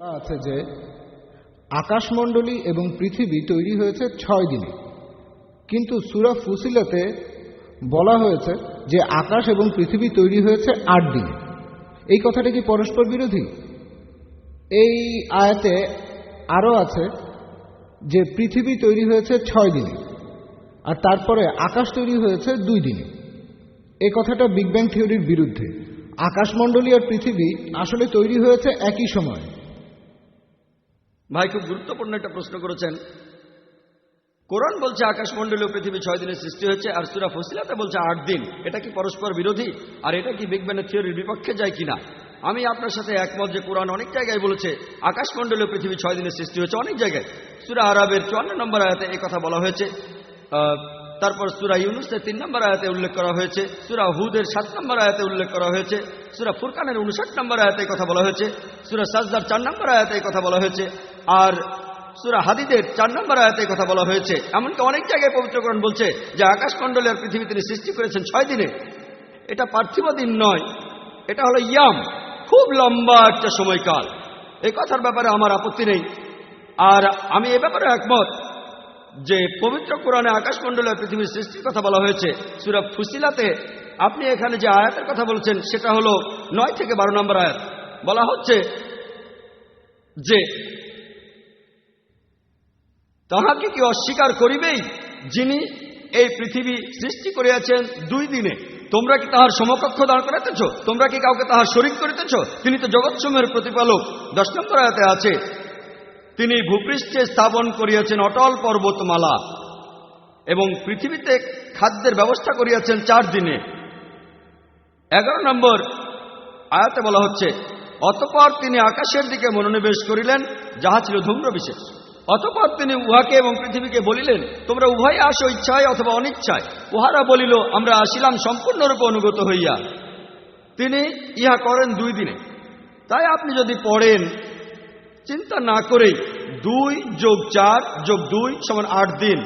আছে যে আকাশমণ্ডলী এবং পৃথিবী তৈরি হয়েছে ছয় দিনে। কিন্তু সুরা ফুসিলাতে বলা হয়েছে যে আকাশ এবং পৃথিবী তৈরি হয়েছে আট দিনে। এই কথাটা কি পরস্পর বিরোধী? এই আয়াতে আরও আছে যে পৃথিবী তৈরি হয়েছে ছয় দিনে আর তারপরে আকাশ তৈরি হয়েছে দুই দিনে। এই কথাটা বিগ ব্যাং থিওরির বিরুদ্ধে। আকাশমণ্ডলী আর পৃথিবী আসলে তৈরি হয়েছে একই সময়। ভাই, খুব গুরুত্বপূর্ণ একটা প্রশ্ন করেছেন। কোরআন বলছে আকাশমণ্ডলী ও পৃথিবী ছয় দিনের সৃষ্টি হয়েছে আর সুরা ফসিলাতে বলছে আট দিন। এটা কি পরস্পর বিরোধী? আর এটা কি বিগ বিজ্ঞানের থিওরির বিপক্ষে যায় কিনা? আমি আপনার সাথে একমত যে কোরআন অনেক জায়গায় বলেছে আকাশমণ্ডলী ও পৃথিবী ছয় দিনের সৃষ্টি হয়েছে অনেক জায়গায়। সুরা আরবের চুয়ান্ন নম্বর আয়াতে এই কথা বলা হয়েছে। তারপর সুরা ইউনুসের তিন নম্বর আয়াতে উল্লেখ করা হয়েছে। সুরা হুদের সাত নম্বর আয়াতে উল্লেখ করা হয়েছে। সুরা ফুরকানের উনষাট নম্বর আয়াতে কথা বলা হয়েছে। সুরা সাজদার চার নম্বর আয়াতে কথা বলা হয়েছে। আর সুরা হাদিদের চার নম্বর আয়াতে কথা বলা হয়েছে। এমনকি অনেক জায়গায় পবিত্রকরণ বলছে যে আকাশমণ্ডলী আর পৃথিবী তিনি সৃষ্টি করেছেন ছয় দিনে। এটা পার্থিব দিন নয়, এটা হলো ইয়াম, খুব লম্বা একটা সময়কাল। এই কথার ব্যাপারে আমার আপত্তি নেই। আর আমি এ ব্যাপারে একমত যে পবিত্র কোরআনে আকাশমণ্ডলে পৃথিবীর সৃষ্টির কথা বলা হয়েছে। সুরা ফুসিলাতে আপনি এখানে যে আয়াতের কথা বলছেন, সেটা হলো নয় থেকে বারো নম্বর আয়াত। বলা হচ্ছে যে তাহাকে কি অস্বীকার করিবেই যিনি এই পৃথিবী সৃষ্টি করিয়াছেন দুই দিনে। তোমরা কি তাহার সমকক্ষ দাঁড় করাইতেছ? তোমরা কি কাউকে তাহার শরিক করিতেছ? তিনি তো জগৎসমূহের প্রতিপালক। দশ নম্বর আয়াতে আছে, তিনি ভূপৃষ্ঠে স্থাপন করিয়াছেন অটল পর্বতমালা এবং পৃথিবীতে খাদ্যের ব্যবস্থা করিয়াছেন চার দিনে। এগারো নম্বর আয়াতে বলা হচ্ছে, অতপর তিনি আকাশের দিকে মনোনিবেশ করিলেন, যাহা ছিল ধূম্র বিশেষ অতপর তিনি উহাকে এবং পৃথিবীকে বলিলেন, তোমরা উভয় আসো ইচ্ছায় অথবা অনিচ্ছায়। উহারা বলিল, আমরা আসিলাম সম্পূর্ণরূপে অনুগত হইয়া। তিনি ইহা করেন দুই দিনে। তাই আপনি যদি পড়েন, চিন্তা না করেই দুই যোগ চার যোগ দুই সমান আট দিন।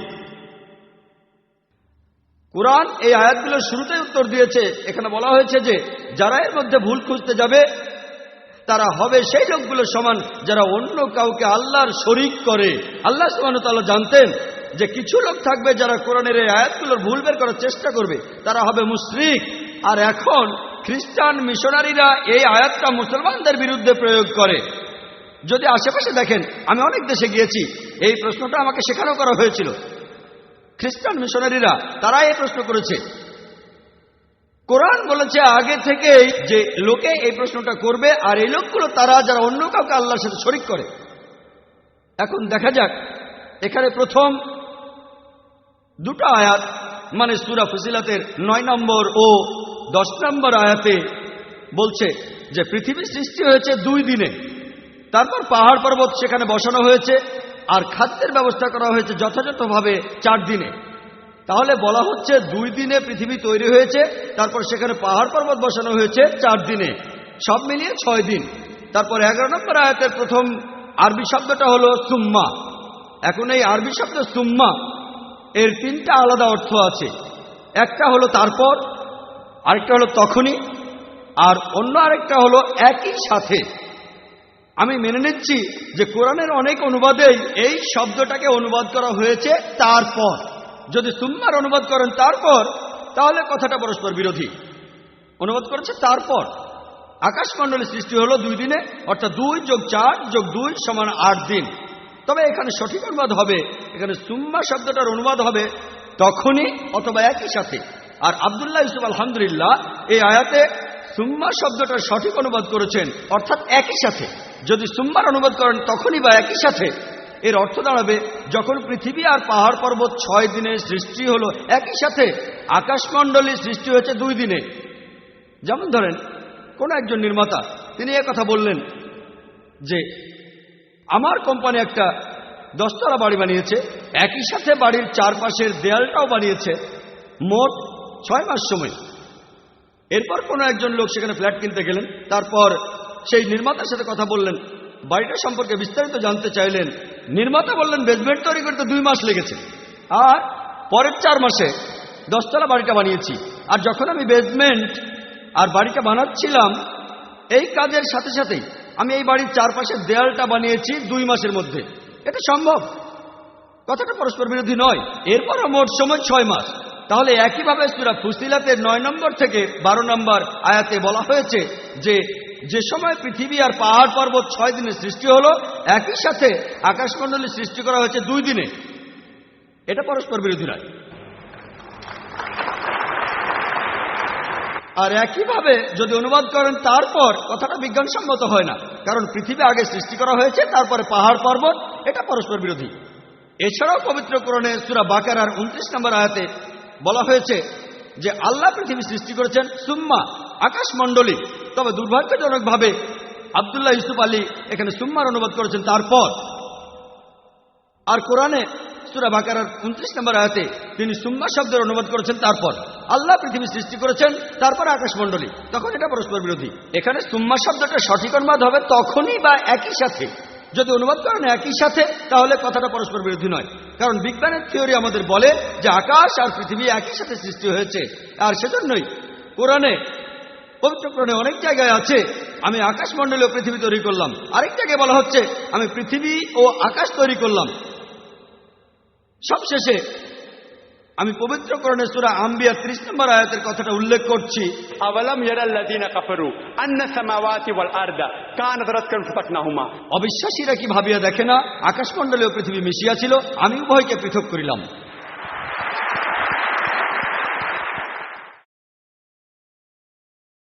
কোরআন এই আয়াতগুলোর শুরুতেই উত্তর দিয়েছে। এখানে বলা হয়েছে যে, যারা এর মধ্যে ভুল খুঁজতে যাবে তারা হবে সেই লোকগুলো সমান যারা অন্য কাউকে আল্লাহর শরিক করে। আল্লাহ সুবাহতাল্লাহ জানতেন যে কিছু লোক থাকবে যারা কোরআনের এই আয়াতগুলোর ভুল বের করার চেষ্টা করবে। তারা হবে মুশরিক। আর এখন খ্রিস্টান মিশনারিরা এই আয়াতটা মুসলমানদের বিরুদ্ধে প্রয়োগ করে। যদি আশেপাশে দেখেন, আমি অনেক দেশে গিয়েছি, এই প্রশ্নটা আমাকে শেখানো করা হয়েছিল। খ্রিস্টান মিশনারিরা তারা এই প্রশ্ন করেছে। কোরআন বলেছে আগে থেকেই যে লোকে এই প্রশ্নটা করবে আর এই লোকগুলো তারা যারা অন্য কাউকে আল্লাহর সাথে শরিক করে। এখন দেখা যাক, এখানে প্রথম দুটো আয়াত মানে সুরা ফসিলাতের নয় নম্বর ও দশ নম্বর আয়াতে বলছে যে পৃথিবীর সৃষ্টি হয়েছে দুই দিনে। তারপর পাহাড় পর্বত সেখানে বসানো হয়েছে আর খাদ্যের ব্যবস্থা করা হয়েছে যথাযথভাবে চার দিনে। তাহলে বলা হচ্ছে দুই দিনে পৃথিবী তৈরি হয়েছে, তারপর সেখানে পাহাড় পর্বত বসানো হয়েছে চার দিনে। সব মিলিয়ে ছয় দিন। তারপর এগারো নম্বর আয়াতের প্রথম আরবি শব্দটা হলো সুম্মা। এখন এই আরবি শব্দ সুম্মা, এর তিনটা আলাদা অর্থ আছে। একটা হলো তারপর, আরেকটা হলো তখনই, আর অন্য আরেকটা হলো একই সাথে। আমি মেনে নিচ্ছি যে কোরআনের অনেক অনুবাদেই এই শব্দটাকে অনুবাদ করা হয়েছে তারপর। যদি সুম্মার অনুবাদ করেন তারপর, তাহলে কথাটা পরস্পর বিরোধী। অনুবাদ করেছে তারপর। আকাশমণ্ডলী সৃষ্টি হলো দুই দিনে, অর্থাৎ দুই যোগ চার যোগ দুই সমান আট দিন। তবে এখানে সঠিক অনুবাদ হবে, এখানে সুম্মা শব্দটার অনুবাদ হবে তখনই অথবা একই সাথে। আর আবদুল্লাহ ইউসুফ, আলহামদুলিল্লাহ, এই আয়াতে সুম্মা শব্দটার সঠিক অনুবাদ করেছেন, অর্থাৎ একই সাথে। যদি সুম্মার অনুবাদ করেন তখনই বা একই সাথে এর অর্থ দাঁড়াবে, যখন পৃথিবী আর পাহাড় পর্বত ছয় দিনে সৃষ্টি হলো, একই সাথে আকাশমণ্ডলী সৃষ্টি হয়েছে দুই দিনে। যেমন ধরেন, কোন একজন নির্মাতা, তিনি কথা বললেন যে, আমার কোম্পানি একটা দশতলা বাড়ি বানিয়েছে, একই সাথে বাড়ির চারপাশের দেয়ালটাও বানিয়েছে, মোট ছয় মাস সময়। এরপর কোনো একজন লোক সেখানে ফ্ল্যাট কিনতে গেলেন, তারপর সেই নির্মাতার সাথে কথা বললেন বাড়িটা সম্পর্কে বিস্তারিত জানতে চাইলেন, নির্মাতা বললেন বেসমেন্ট তৈরি করতে দুই মাস লেগেছে। আর পরের চার মাসে দশতলা বাড়িটা বানিয়েছি। আর যখন আমি বেসমেন্ট আর বাড়িটা বানাচ্ছিলাম, এই কাজের সাথে সাথেই আমি এই বাড়ির চারপাশের দেয়ালটা বানিয়েছি দুই মাসের মধ্যে। এটা সম্ভব? কথাটা পরস্পর বিরোধী নয়। এরপরও মোট সময় ছয় মাস। তাহলে একইভাবে সুরা ফুসিলাতের নয় নম্বর থেকে বারো নম্বর আয়াতে বলা হয়েছে যে যে সময় পৃথিবী আর পাহাড় পর্বত ছয় দিনে সৃষ্টি হলো, একই সাথে আকাশমণ্ডলী সৃষ্টি করা হয়েছে দুই দিনে। এটা পরস্পর বিরোধী নয়। আর একইভাবে যদি অনুবাদ করেন, তারপর কথাটা বিজ্ঞানসম্মত হয় না, কারণ পৃথিবী আগে সৃষ্টি করা হয়েছে, তারপরে পাহাড় পর্বত, এটা পরস্পর বিরোধী। এছাড়াও পবিত্র করণে সুরা বাকারার উনত্রিশ নম্বর আয়াতে বলা হয়েছে যে আল্লাহ পৃথিবী সৃষ্টি করেছেন, সুম্মা, আকাশমণ্ডলী। তবে দুর্ভাগ্যজনকভাবে আবদুল্লাহ ইউসুফ আলী এখানে সুম্মার অনুবাদ করেছেন তারপর। আর কোরআনে সুরা বাকারার উনত্রিশ নম্বর আয়াতে তিনি সুম্মা শব্দের অনুবাদ করেছেন তারপর। আল্লাহ পৃথিবী সৃষ্টি করেছেন, তারপর আকাশমণ্ডলী। তখন এটা পরস্পর বিরোধী। এখানে সুম্মা শব্দটা সঠিক অনুবাদ হবে তখনই বা একই সাথে। যদি অনুবাদ করেন একই সাথে, তাহলে কথাটা পরস্পর বিরোধী নয়। কারণ বিজ্ঞানের থিওরি আমাদের বলে যে আকাশ আর পৃথিবী একই সাথে সৃষ্টি হয়েছে। আর সেজন্যই কোরআনে, পবিত্র কোরআনে অনেক জায়গায় আছে, আমি আকাশমণ্ডলী ও পৃথিবী তৈরি করলাম। আরেক জায়গায় বলা হচ্ছে, আমি পৃথিবী ও আকাশ তৈরি করলাম। সবশেষে আমি পবিত্র করণে সুরা আম্বিয়া ত্রিশ নম্বর আয়াতের কথাটা উল্লেখ করছি। অবিশ্বাসীরা কি ভাবিয়া দেখে না? আকাশমন্ডলীয় পৃথিবী মিশিয়াছিল আমি উভয়কে পৃথক করিলাম।